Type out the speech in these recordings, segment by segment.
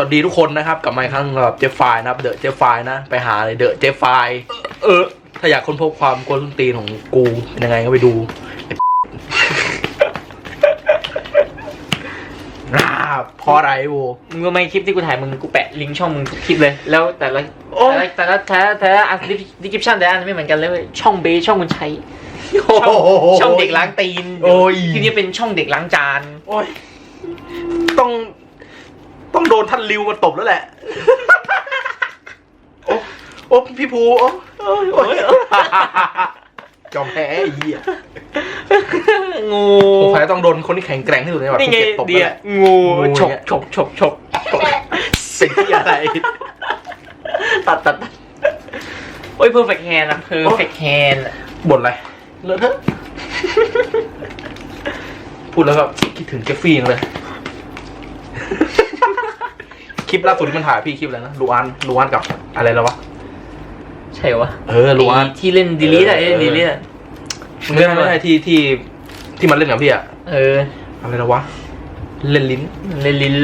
สวัสดีทุกคนนะครับ กลับมาอีกครั้งสำหรับเจฟไฟนะครับเดอะเจฟไฟนะไปหาเลยเดอะเจฟไฟเออ ถ้าอยากค้นพบความกวนส้นตีนของกูเป็นยังไงก็ไปดูไอ้อ่าเพราะอะไรโวมึงรู้ไหมคลิปที่กูถ่ายมึงกูแปะลิงก์ช่องมึงทุกคลิปเลย แล้วแต่ละโอ้แต่ละแต่ละแต่ละแต่ละอันดิสคริปชั่นแต่ละอันไม่เหมือนกันเลยเว้ยช่องเบย์ช่องคุณชัยช่องช่องเด็กล้างตีนโอ้ยที่นี่เป็นช่องเด็กล้างจานโอ้ยต้อง ต้องโดนท่านริวมาตบแล้วแหละ โอ้โอ้พี่ภูโอ้โอ้ยโอ้ยจอมแพ้ไอ้เหี้ยงูสงสัยต้องโดนคนที่แข็งแกร่งที่สุดในจังหวัดนี่ภูไงเก็ตตบเดีแล้วยแหละ งูงูฉกเนี่ย ฉกฉกฉกฉกสิ่งที่อะไร ตัดตัดตัดโอ้ย perfect hand นะ perfect hand อะบ่นอะไรเลอะเทอะพูดแล้วก็คิดถึงเจฟฟี่จังเลย คลิปล่าสุดที่มันถ่ายพี่คลิปอะไรนะลูอานลูอานกับอะไรแล้ววะ ใช่วะเออลูอาน ไที่เล่นดีลีอะเออ เล่นดีลีอะไม่ใช่ไม่ใช่ที่ที่ที่มันเล่นกับพี่อะเออ อะไรแล้ววะเล่นลิ้น เล่นลิ้น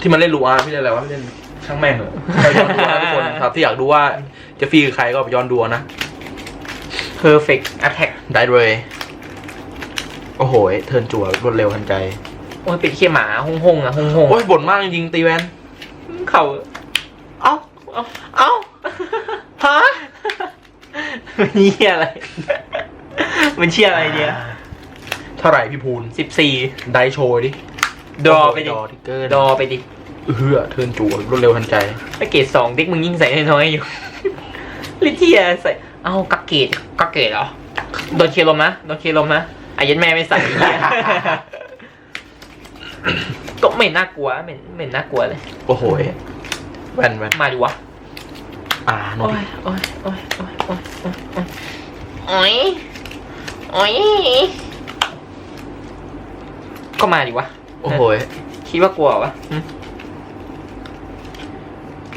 ที่มันเล่นลูอาร์พี่เล่นอะไรวะเล่นช่างแม่งเหอะไปย้อนดูนะทุกคนครับที่อยากดูว่าเจฟฟี่คือใครก็ไปย้อนดูนะ perfect attack ได้เลย โอ้โห เทิร์นจั่วรวดเร็วทันใจ โอ้ยเป็นเขี้ยหมาหงหงๆอะหงหงโอ้ยบ่นมากจริงๆตีแวนเข่าเอ้าเอ้าเอ้าฮะมันเชี่ยอะไร มันเชี่ยอะไรเนี่ยเท่าไหร่พี่พูนสิบสี่ได้โชว์ดิดอไปดิดอทิกเกอร์ดอไปดิเฮือเทิร์นจั่วรวดเร็วทันใจไอเกรดสองเด็กมึงยิ่งใส่น้อยๆอยู่ลิเทียใส่ เอ้ากักเกตกักเกตเหรอโดนเคลมนะโดนเคลมนะอายันแม่ไม่ใส่เหี้ย ก็ไม่น่ากลัวไม่ไม่น่ากลัวเลย โอ้โหแวนแวนมาดูวะอ่าโนโอ้ติยโอ้ยโอ้ยโอ้ยโอ้ยโอ้ยโอ้ยโอ้ยก็มาดิวะโอ้โหคิดว่ากลัววะหึ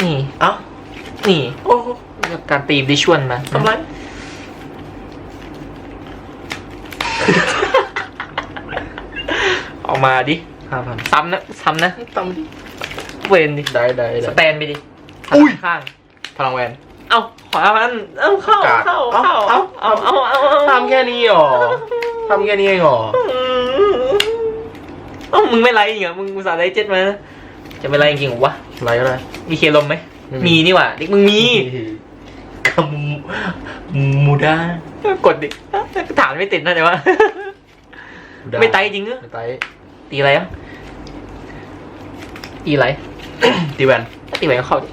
นี่ เอ้า นี่ โอ้โหการตีดิชวนมาทำไรเอามาดิ ห้าพันซ้ำนะซ้ำนะตำดิเวนดิได้ได้สได้แตนไปดิอุ้ยข้างพลังแวนเอาขอพันเอาเข้าประกาศเข้าเอาเข้าเอาเอาเอาเอาเอาทำแค่นี้หรอทำแค่นี้เองหรอเอ้ามึงไม่ไลค์อีกเหรอมึงอุตส่าห์ไลค์เจ็ดมาจะไม่ไลค์จริงๆเหรอวะอะไรก็ได้มีเคลมไหมไม่มีมีนี่หว่าเด็กมึงมีคำมูดากดดิฐานไม่ติดนะเดี๋ยววะไม่ไตจริงเหรอไม่ไต ตีอะไรอะตีอะไร ตีแวนตีไปก็เข้าดิ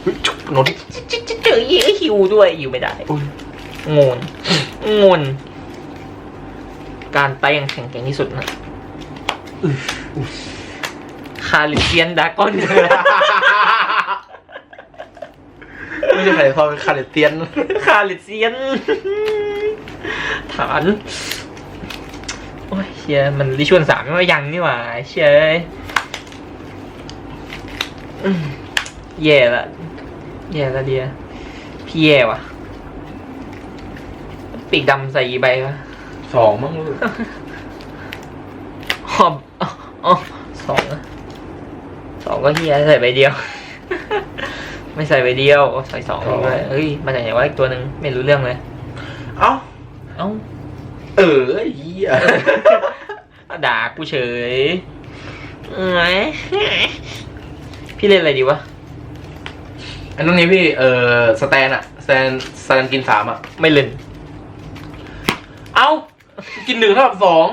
เฮ้ยจุ๊บโนติจะจะเจอเยอะหิวด้วยหิวไม่ได้อุ้ยงนงนการไตยังแข็งแกร่งที่สุดนะคาลิเซียนดากอนไม่ใช่ใครเขาเป็นคาเลเตียน คาลิเซียน ฐาน โอ้ยเชียมันริชวนสามไม่ว่ายังนี่หว่าเชียเอ้ยอืมแย่ละแย่ละเดียพี่แย่ว่ะ ปีกดำใส่กี่ใบวะสองมั้งหอบอ๋ออ๋อสองอะสองก็เฮียใส่ใบเดียว ไม่ใส่ใบเดียวโอ้ใส่สองด้วยเฮ้ยมาจากไหนวะอีกตัวหนึ่งไม่รู้เรื่องเลย เอ้า เอ้า เออไอ้เหี้ยด่ากูเฉยเอ้ยพี่เล่นอะไรดีวะ อันนั้นนี้พี่เออสแตนอะสแตนสแตนกินสามอะไม่เล่น เอ้า กินหนึ่งเท่ากับสอง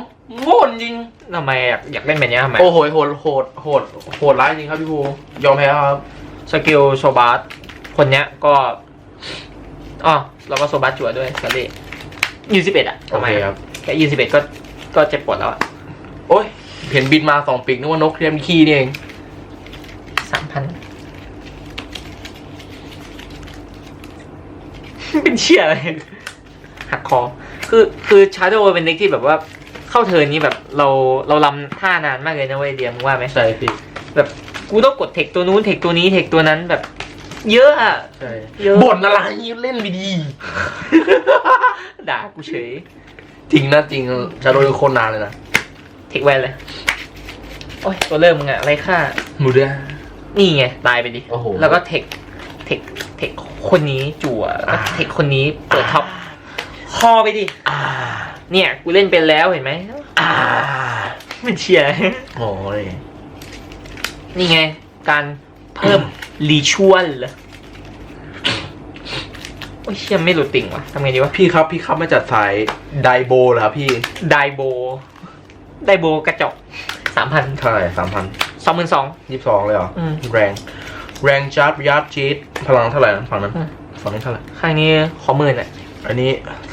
โง่จริง ทำไมอยากอยากเล่นแบบเนี้ยทำไม โอ้โหโหดโหดโหดโหดร้ายจริงครับพี่ภูยอมแพ้ครับ สกิลโซบาสคนเนี้ยก็อ๋อเราก็โซบาสจั่วด้วยสาเล่ ยูสิบเอ็ดอะโอทำไมเคอะครับ แค่ยี่สิบเอ็ดก็ก็เจ็บปวดแล้วอะโอ้ยเห็นบินมาสองปีกนึกว่านกเทียมขี้นี่เองสามพันเป็นเชี่ยอะไรหักคอ คือคือชาร์โดเป็นเด็กที่แบบว่าเข้าเทิร์นนี้แบบเราเราลำท่านานมากเลยนะเว้ยเดียมึงว่าไหม ใช่พี่แบบกูต้องกดเทคตัวนู้นเทคตัวนี้เทคตัวนั้นแบบ เยอะอะ ใช่เยอะ บ่นอะไรเล่นไปดี ด่า กูเฉยจริงนะจริงจะโดนโคนนานเลยนะเทคแวนเลย โอ้ยตัวเริ่มมึงอะไรค่าหมูเด้อนี่ไง ตายไปดิ โอ้โห แล้วก็เทค เทค เทคคนนี้จั่วแล้วก็อ่าเทคคนนี้เปิดท็อป คอไปดิ อ่าเนี่ย กูเล่นเป็นแล้วเห็นไหม อ่ามันเชียร์ โอ้ยนี่ไง การเพิ่มรีชวลเหรอ โอ้ยเชี่ยไม่หลุดติ่งวะทำไงดีวะพี่ครับพี่ครับมาจัดสายไดโบเหรอครับพี่ไดโบไดโบกระจกสามพันเท่าไหร่สามพันสองหมื่นสองยี่สิบสองเลยเหรออืมแรง แรงจัดยัดจี๊ดพลังเท่าไหร่นะฝั่งนั้นอืมฝั่งนี้เท่าไหร่ข้างนี้ขอหมื่นอะอันนี้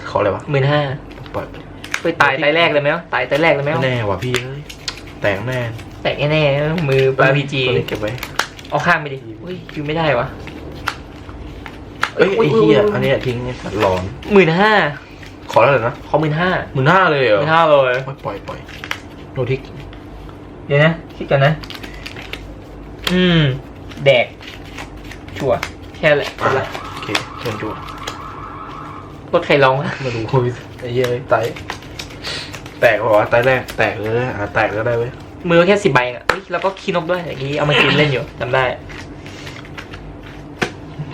ขออะไรวะหมื่นห้าปล่อยไปตายตายแรกเลยไหมวะตายตายแรกเลยไหมวะแน่ว่ะพี่เอ้ยแตกแน่แตกแน่ๆมือปาพีจีตัวนี้เก็บไว้เอาข้ามไปดิอุ้ยคิวไม่ได้วะ เอ้ยไอ้เหี้ยอันนี้ทิ้งไอ้สัตว์ร้อน หมื่นห้าขอเท่าไหร่นะขอหมื่นห้าหมื่นห้าเลยเหรหอมื่นห้าเลยปล่อยปล่อยปล่อยโนทิกเดี๋ยวนะคิดกันนะ อืม แดก ชัวร์แค่แหละหมดละโอเคเชิญจูรถใครร้องวะมาดูไอ้เหี้ยไอ้ไตแตกเหรอวะไตแรกแตกเลยอะแตกก็ได้เว้ยมือแค่สิบใบอะเฮ้ยแล้วก็คีย์นกด้วยอย่างนี้เอามากินเล่นอยู่จำได้เ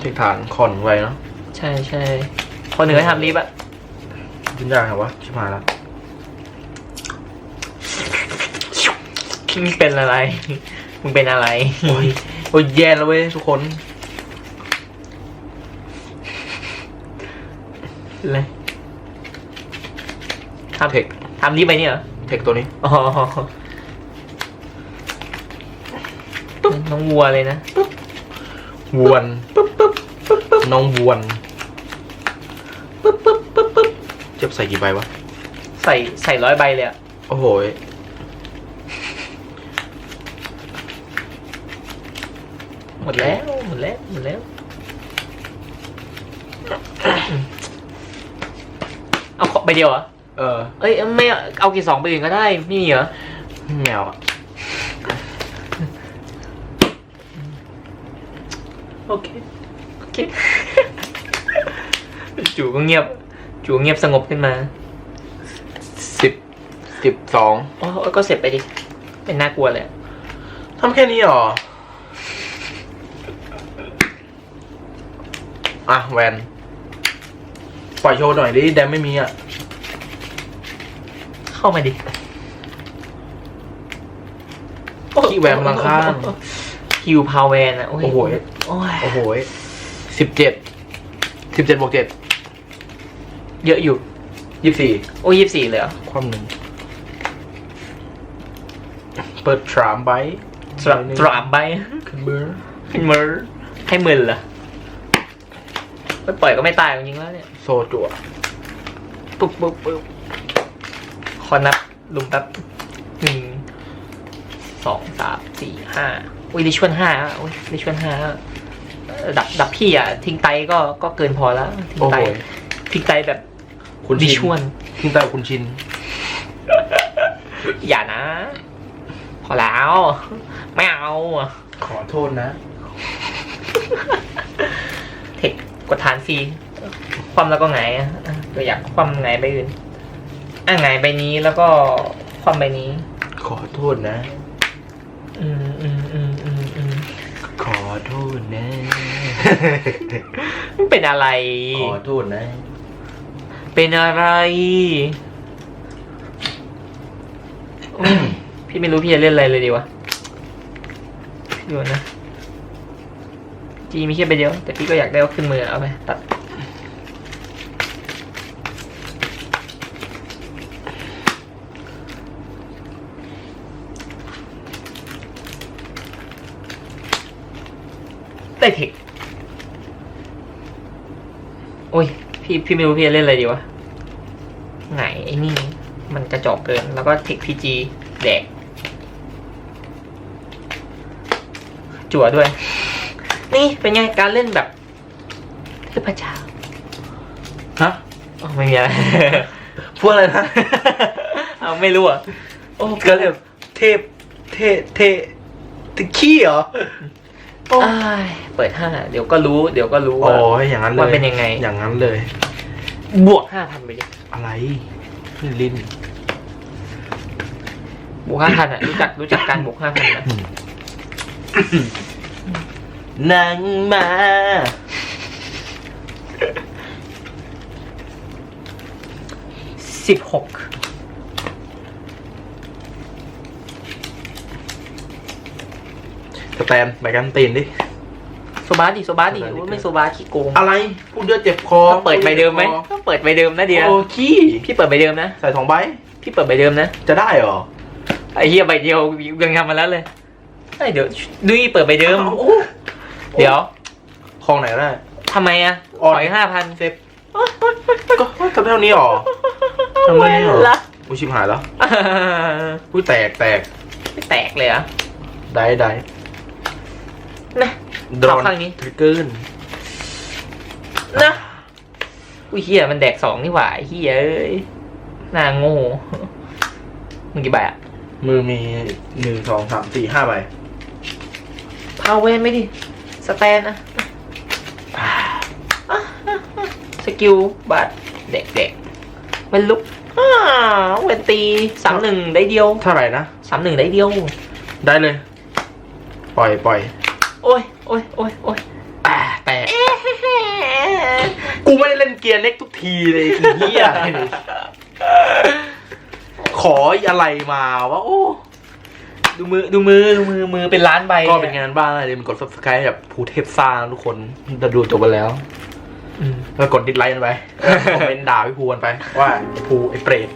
ทคฐานคอนไว้เนาะใช่ใช่คนหนึ่งก็ทำลิฟต์อะยินยากเหรอวะชิบหายแล้วมึงเป็นอะไร มึงเป็นอะไร โอ้ยโอ้ยแย่แล้วเว้ยทุกคนเลยทำเทคทำลิฟต์ไปเนี่ยเหรอ เทคตัวนี้ อ๋อน้องวัวเลยนะวนปึ๊บ ปึ๊บปึ๊บปึ๊บน้องวน ปึ๊บปึ๊บปึ๊บปึ๊บเจ็บใส่กี่ใบวะ ใส่ใส่ร้อยใบเลยอะโอ้โหยหมดแล้วหมดแล้วหมดแล้วเอาขอใบเดียวเหรอเออเอ้ยไม่เอาเอากี่สองไปอื่นก็ได้ไม่มีเหรอแมวอะ โอเค จู่ก็เงียบ จู่เงียบสงบขึ้นมาสิบสิบสองโอ้ก็เสร็จไปดิเป็นน่ากลัวเลยทำแค่นี้หรอ อะแวน ปล่อยโชว์หน่อยดิแดมไม่มีอะ เข้ามาดิขี้แวนพลังข้างคิวพาวแวนอะโอ้โห โอ้โห สิบเจ็ดสิบเจ็ดบวกเจ็ดเยอะอยู่ยี่สิบสี่โอ้ยี่สี่เลยเหรอความหนึ่งเปิดทรามไบสลับตรามใบขึ้นเบอร์ให้มือให้มือเหรอไม่ปล่อยก็ไม่ตายจริงๆแล้วเนี่ยโซจั่วปุ๊บปุ๊บปุ๊บขอนับลุมแป๊บหนึ่งสองสามสี่ห้าอุ้ยได้ชวนห้าอะอุ้ยได้ชวนห้าอะเอ่อ ดับดับพี่อะ ทิ้งไตก็ก็เกินพอแล้ว ทิ้งโอ้ไตโห ทิ้งไตแบบคุณดิชินชวนทิ้งแต่คุณชิน อย่านะ พอแล้ว ไม่เอาอะขอโทษนะ เทคกดฐานฟรีความแล้วก็ไงายอะอะตัวอยากความไงายไปอื่นอะไงายใบนี้แล้วก็ความใบนี้ ขอโทษนะ อืมอืมอืมอืมอืมขอโทษนะ มันเป็นอะไร ขอโทษนะ เป็นอะไรอืมพี่ไม่รู้พี่จะเล่นอะไรเลยดีวะพี่ดูนะ จีมีแค่ใบเดียว แต่พี่ก็อยากได้เอาขึ้นมือเอาไปตัดได้เทค โอ้ย พี่พี่ไม่รู้พี่จะเล่นอะไรดีวะ ไหนไอ้นี่ มันกระจอกเกิน แล้วก็เทคพีจีแดก จั่วด้วย นี่เป็นไงการเล่นแบบเทพเจ้าฮะอ๋อไม่มีอะไร พูดอะไรนะ เอาไม่รู้อะ โอ้ก็เลยเทพ เท เทเทขี้เหรอโอ้อ้ายเปิดห้าเดี๋ยวก็รู้ เดี๋ยวก็รู้โอ้ว่ายอย่างนั้นเลยมันเป็นยังไง อย่างนั้นเลย บวกห้าพันไปดิอะไรลิ้น บวกห้าพันอะรู้จักรู้จักการบวกห้าพันนะนางมา สิบหก สแตนไปกันตีนดิโซบาดิโซบาดิ โอ้ยไม่โซบาขี้โกงอะไร พูดเดือดเจ็บคอต้องเปิดใบเดิมไหมต้องเปิดใบเดิมนะเดียวโอ้ขี้พี่เปิดใบเดิมนะ ใส่สองใบ พี่เปิดใบเดิมนะ จะได้เหรอ ไอ้เหี้ยใบเดียวยังทำมาแล้วเลยไอ้ยเดี๋ยวดุยเปิดใบเดิมโอ้เดี๋ยวคลองไหนก็ได้ ทำไมอะอ่ปอนล่อยห้าพันเซฟก็ทำได้เท่านี้เหรอ ทำไมเหรอละอุ้ยชิบหายแล้วอุ้ยแตกแตกไม่แตกเลยเหรอะได้ได้ นะดรอนเอาข้างนี้ทริกเกอร์นะอุ้ยเฮียมันแดกสองนี่หว่าไอ้เฮียเอ้ยน่าโง่มึงกี่ใบอะมือมีหนึ่งสองสามสี่ห้าใบพาวเวนไม่ดิ สแตนนะสกิลบัตรเด็กเด็กๆเวนลุกอ้าวเวนตีสามหนึ่งได้เดียว เท่าไหร่นะสามหนึ่งได้เดียว ได้เลย ปล่อยปล่อย โอ้ยโอ้ยโอ้ยโอ้ยอ่าแตกกูไม่ได้เล่นเกียร์เล็กทุกทีเลยไอ้เฮียขออะไรมาวะโอ้ดูมือดูมือดูมือมือเป็นล้านใบก็เป็นงานบ้านอะไรเลยมันกด subscribe แบบภูเทพซ่านะทุกคนจะดูจบไปแล้วอืมแล้วกดดิสไลค์กันไปคอมเมนต์ด่าพี่ภูกันไป ว่าไอ้ภูไอ้เปรต